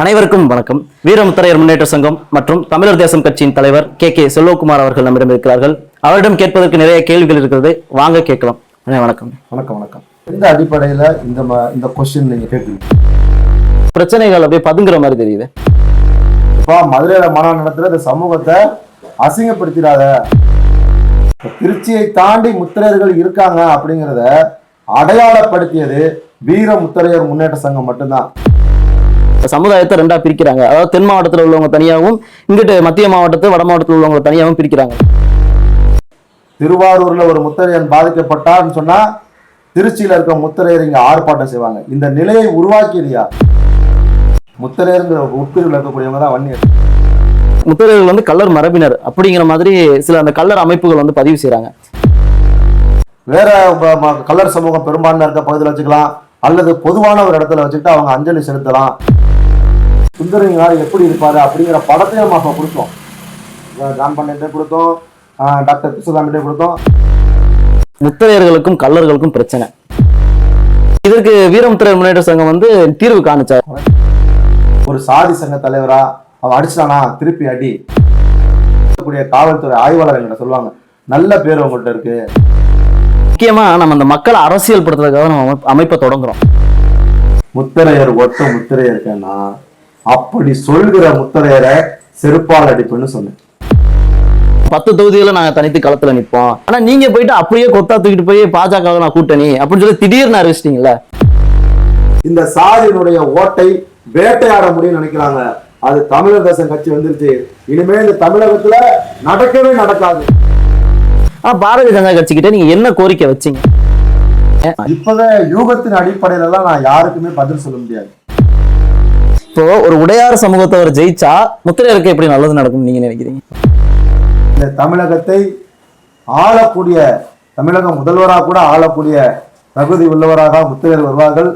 அனைவருக்கும் வணக்கம். வீரமுத்தரையர் முன்னேற்ற சங்கம் மற்றும் தமிழர் தேசம் கட்சியின் தலைவர் கே. கே. செல்வகுமார் அவர்கள் நம்மிடம் இருக்கிறார்கள். அவரிடம் கேட்பதற்கு நிறைய கேள்விகள் இருக்கிறது. வாங்க கேட்கலாம். வணக்கம். வணக்கம் வணக்கம். எந்த அடிப்படையில இந்த இந்த கொஸ்டின் நீங்க கேட்குறீங்க? பிரச்சனைகள் அப்படியே பதுங்குற மாதிரி தெரியுது. இப்போ மதுரையில மாநாடு நடத்துற இந்த சமூகத்தை அசிங்கப்படுத்திடாத. திருச்சியை தாண்டி முத்திரையர்கள் இருக்காங்க அப்படிங்கிறத அடையாளப்படுத்தியது வீர முத்திரையர் முன்னேற்ற சங்கம் மட்டும்தான். இந்த சமுதாயத்தை ரெண்டா பிரிக்கிறாங்க. அதாவது தென் மாவட்டத்தில் உள்ளவங்க தனியாகவும் இங்கிட்டு மத்திய மாவட்டத்து வட மாவட்டத்தில் உள்ளவங்க தனியாகவும் பிரிக்கிறாங்க. திருவாரூர்ல ஒரு முத்திரையன் பாதிக்கப்பட்டார்னு சொன்னா திருச்சியில இருக்க முத்திரையர் இங்க ஆர்ப்பாட்டம் செய்வாங்க. இந்த நிலையை உருவாக்கியது யார்? முத்திரையருங்கிற உட்பிரிவில் இருக்கக்கூடியவங்க தான் வன்னியர். முத்தரையர்கள் வந்து கல்லர் மரபினர் அப்படிங்கிற மாதிரி சில அந்த கல்லர் அமைப்புகள் வந்து பதிவு செய்றாங்க. வேற கல்லர் சமூகம் பெரும்பான்மை இருக்க பகுதியில் வச்சுக்கலாம். அல்லது பொதுவான ஒரு இடத்துல வச்சுக்கிட்டு அவங்க அஞ்சலி செலுத்தலாம். சுந்தரங்கார் எப்படி இருப்பாரு அப்படிங்கிற படத்தையும் நம்ம அப்ப கொடுத்தோம். ஜான் பண்ணிட்டே கொடுத்தோம். டாக்டர் கிருஷ்ணதாமிட்டே கொடுத்தோம். முத்தரையர்களுக்கும் கல்லர்களுக்கும் பிரச்சனை. இதற்கு வீரமுத்திரையர் முன்னேற்ற சங்கம் வந்து தீர்வு காணுச்சார் ஒரு சாதி சங்க தலைவரா அவன் அடிச்சிட்டானா திருப்பி அடி. கூடிய காவல்துறை ஆய்வாளர் என்கிட்ட சொல்லுவாங்க? நல்ல பேர் உங்கள்கிட்ட இருக்கு. முக்கியமா நம்ம அந்த மக்களை அரசியல் படுத்துறதுக்காக நம்ம அமைப்பு- அமைப்பை தொடங்குறோம். முத்திரையர் ஒட்ட முத்திரையர் இருக்கேன்னா அப்படி சொல்கிற முத்திரையரை செருப்பால் அடிப்புன்னு சொன்னேன். பத்து தொகுதிகளை நாங்க தனித்து களத்துல நிப்போம். ஆனா நீங்க போயிட்டு அப்படியே கொத்தா தூக்கிட்டு போய் பாஜக நான் கூட்டணி அப்படின்னு சொல்லி திடீர்னு அறிவிச்சிட்டீங்கல்ல? இந்த சாதியினுடைய ஓட்டை வேட்டையாட முடியும்னு நினைக்கிறாங்க. அது தமிழர் தேசம் கட்சி வந்துருச்சு. இனிமே இந்த தமிழகத்துல நடக்கவே நடக்காது. ஆனா பாரதிய ஜனதா கட்சிக்கிட்ட நீங்க என்ன கோரிக்கை வச்சீங்க? இப்பவே யூகத்தின் அடிப்படையில எல்லாம் நான் யாருக்குமே பதில் சொல்ல முடியாது. இப்போ ஒரு உடையார் சமூகத்தவர் ஜெயிச்சா முத்திரையருக்கு எப்படி நல்லது நடக்கும் நீங்க நினைக்கிறீங்க? இந்த தமிழகத்தை ஆளக்கூடிய தமிழக முதல்வராக கூட ஆளக்கூடிய தகுதி உள்ளவராக முத்திரையர் வருவார்கள்.